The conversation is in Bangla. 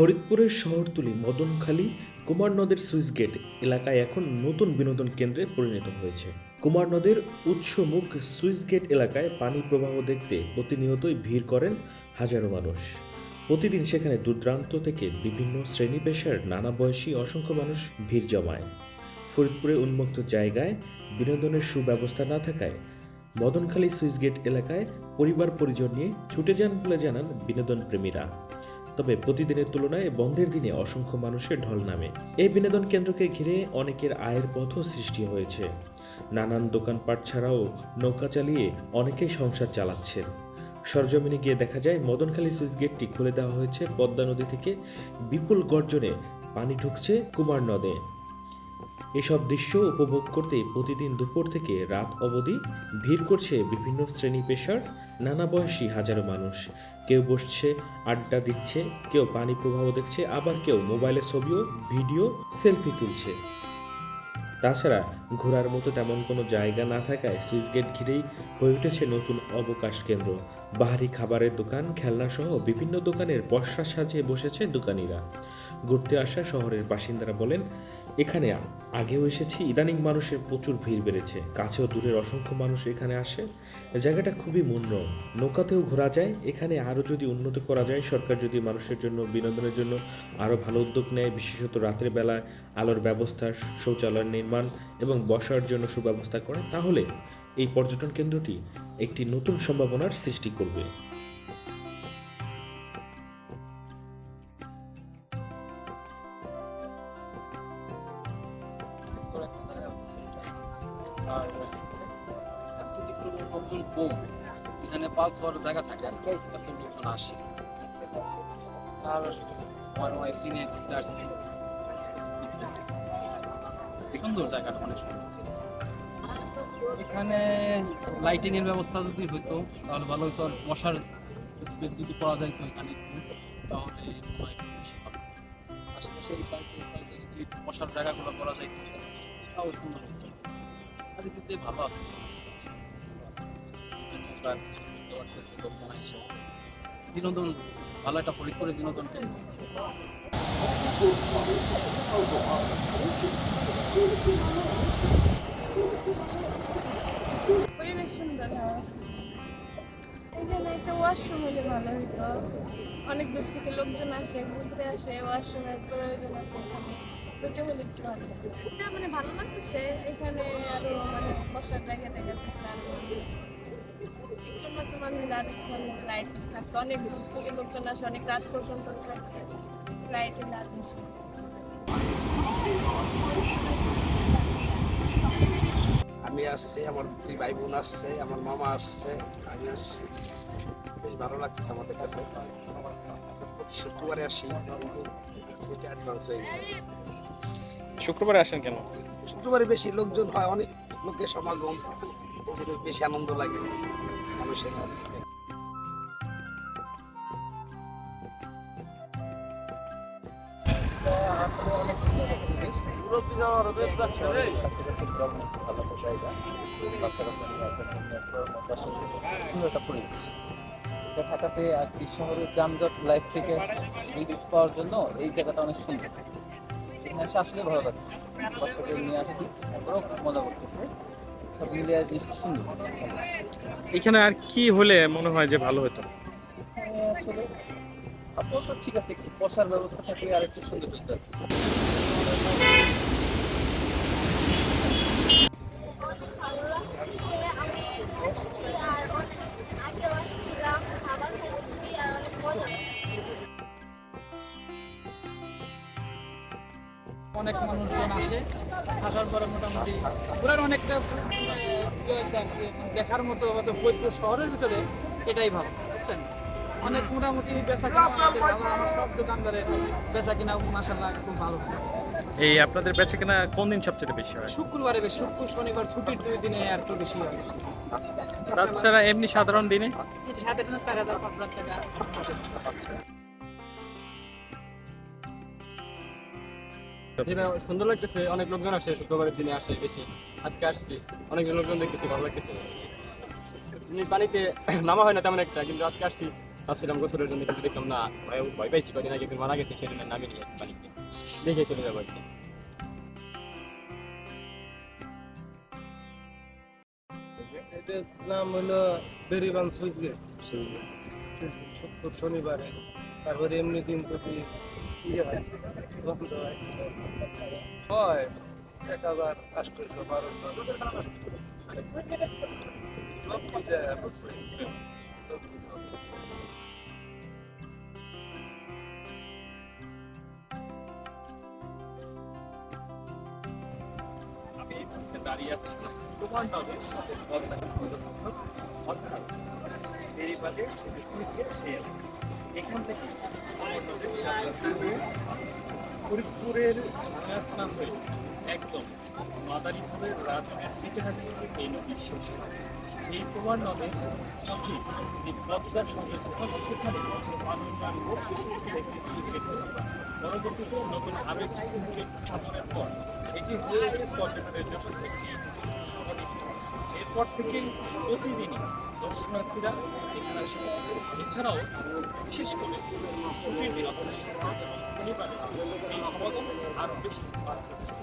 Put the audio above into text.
ফরিদপুরের শহরতলি মদনখালী কুমার নদের সুইচ গেট এলাকায় এখন নতুন বিনোদন কেন্দ্রে পরিণত হয়েছে। কুমার নদের উৎসমুখ সুইচ গেট এলাকায় পানি প্রবাহ দেখতে প্রতিনিয়তই ভিড় করেন হাজারো মানুষ। প্রতিদিন সেখানে দূরদূরান্ত থেকে বিভিন্ন শ্রেণি পেশার নানা বয়সী অসংখ্য মানুষ ভিড় জমায়। ফরিদপুরে উন্মুক্ত জায়গায় বিনোদনের সুব্যবস্থা না থাকায় মদনখালী সুইচ গেট এলাকায় পরিবার পরিজন নিয়ে ছুটে যান বলে জানান বিনোদন প্রেমীরা তবে প্রতিদিনের তুলনায় বন্ধের দিনে অসংখ্য মানুষের ঢল নামে। এই বিনোদন কেন্দ্রকে ঘিরে অনেকের আয়ের পথও সৃষ্টি হয়েছে। নানান দোকানপাট ছাড়াও নৌকা চালিয়ে অনেকেই সংসার চালাচ্ছেন। সরজমিনে গিয়ে দেখা যায়, মদনখালী সুইচ গেটটি খুলে দেওয়া হয়েছে পদ্মা নদী থেকে। বিপুল গর্জনে পানি ঢুকছে কুমার নদে। এসব দৃশ্য উপভোগ করতে প্রতিদিন দুপুর থেকে রাত অবধি ভিড় করছে বিভিন্ন শ্রেণি পেশার নানা বয়সী হাজারো মানুষ। কেউ বসছে, আড্ডা দিচ্ছে, কেউ পানি প্রবাহ দেখছে, আবার কেউ মোবাইলের ছবিও, ভিডিও, সেলফি তুলছে। তাছাড়া ঘোরার মতো তেমন কোনো জায়গা না থাকায় সুইচ গেট ঘিরেই হয়ে উঠেছে নতুন অবকাশ কেন্দ্র। বাহারি খাবারের দোকান, খেলনা সহ বিভিন্ন দোকানের পশরা সাজিয়ে বসেছে দোকানিরা। ঘুরতে আসা শহরের বাসিন্দারা বলেন এখানে আগেও এসেছি, ইদানিং মানুষের প্রচুর ভিড় বেড়েছে। কাছেও দূরের অসংখ্য মানুষ এখানে আসে। জায়গাটা খুবই মনোরম। নৌকাতেও ঘোরা যায়। এখানে আরও যদি উন্নত করা যায়, সরকার যদি মানুষের জন্য, বিনোদনের জন্য আরও ভালো উদ্যোগ নেয়, বিশেষত রাতের বেলায় আলোর ব্যবস্থা, শৌচালয় নির্মাণ এবং বসার জন্য সুব্যবস্থা করে, তাহলে এই পর্যটন কেন্দ্রটি একটি নতুন সম্ভাবনার সৃষ্টি করবে। এখানে পাল খাওয়ার জায়গা থাকে আর কি এত লোকজন আসে। আর আমার ওয়াইফ সুন্দর জায়গাটা অনেক এখানে লাইটিং এর ব্যবস্থা যদি হইতো, তাহলে ভালো হতো আর বসার স্পেস যদি করা যায় তো এখানে তাহলে আশেপাশে যদি বসার জায়গাগুলো করা যায় তাও সুন্দর হতো। ভালো আছে বিনোদন, ভালো একটা ফরিদপুরের বিনোদন কেন্দ্র পরিবেশ এখানে ওয়াশরুম হলে ভালো হতো অনেক দূর থেকে লোকজন আসে, ঘুরতে আসে ওয়াশরুমের প্রয়োজন আছে এখানে। ওইটা হলে একটু ভালো এটা মানে ভালো লাগতেছে এখানে আরও মানে বসার জায়গা টায়গা থাকলে আরও ভালো হতো। একটু মতো মানে লাইট থাকতো অনেক দূর থেকে লোকজন আসে অনেক রাত পর্যন্ত লাইটের বেশি। আমি আসছি আমার দুই ভাই বোন আসছে আমার মামা আসছে আমি আসছি। বেশ ভালো লাগতেছে আমাদের কাছে। শুক্রবারে আসি। কিন্তু এটা অ্যাডভান্স হয়ে গেছে। শুক্রবারে আসেন কেন? শুক্রবারে বেশি লোকজন হয় অনেক লোকের সমাগম বেশি আনন্দ লাগে মানুষের থাকাতে আর কি শহরের যানজট লাইফ থেকে রিলিজ পাওয়ার জন্য এই জায়গাটা অনেক সুন্দর। এসে আসলে ভালো লাগছে। বাচ্চাকে নিয়ে আসছি তারপরেও খুব মজা করতেছে। সব মিলিয়ে জিনিসটা সুন্দর। এখানে আর কি হলে মনে হয় যে ভালো হতো? আসলে আপাতত ঠিক আছে একটু বসার ব্যবস্থা থাকলে আর একটু সুন্দর হইতে অনেক মানুষজন আসে আসার পরে মোটামুটি ঘোরার অনেকটা মানে, হয়েছে দেখার মতো হয়তো ফরিদপুর শহরের ভিতরে এটাই ভালো বুঝছেন? অনেক মোটামুটি বেচা কিনা সব দোকানদারের বেচা কিনা মাসাল্লাহ খুব ভালো। এই আপনাদের বেচে কেনা কোন দিন সবচেয়ে বেশি হয়? শুক্রবারে বেশ শুক্র শনিবার ছুটির দুই দিনে আর একটু বেশি হয়ে গেছে। তাছাড়া এমনি সাধারণ দিনে? সাথে চার হাজার পাঁচ হাজার টাকা। যেটা সুন্দর লাগতেছে অনেক লোকজন আসে শুক্রবারের দিনে আসে বেশি। আজকে আসছি অনেক লোকজন দেখতেছি ভালো লাগতেছে। পানিতে নামা হয় না তেমন একটা কিন্তু আজকে আসছি ভাবছিলাম গোসলের জন্য কিন্তু দেখলাম না ভয় ভয় পাইছি কদিন আগে মারা গেছে জন্য নামে নিয়ে পানিতে। দেখে চলে যাব আর কি এটার নাম হলো বেরিবান সুইচ গেট শনিবারে তারপরে এমনি দিন যদি ইয়ে হয়। হয় এক হাজার আটশোশো বারোশো দাঁড়িয়ে আছি। তোমার নামে অর্থাৎ গেট এখান থেকে ফরিদপুরের ভাঙা হয়ে একদম মাদারীপুরের রাজনের দিকে হাতে এই নদী শেষ। এই কুমার নদের সাথে যে পদ্মার সঙ্গে মানুষ একটি সুইচ গেট পরবর্তীতে নতুন সুইচ স্থাপনের পর এটি হয়ে পর্যটনের জন্য একটি এরপর থেকেই প্রতিদিনই দর্শনার্থীরা এখানে আসে এছাড়াও বিশেষ করে ছুটির দিন অর্থাৎ এই সমাগম আরও বেশি বাড়তে।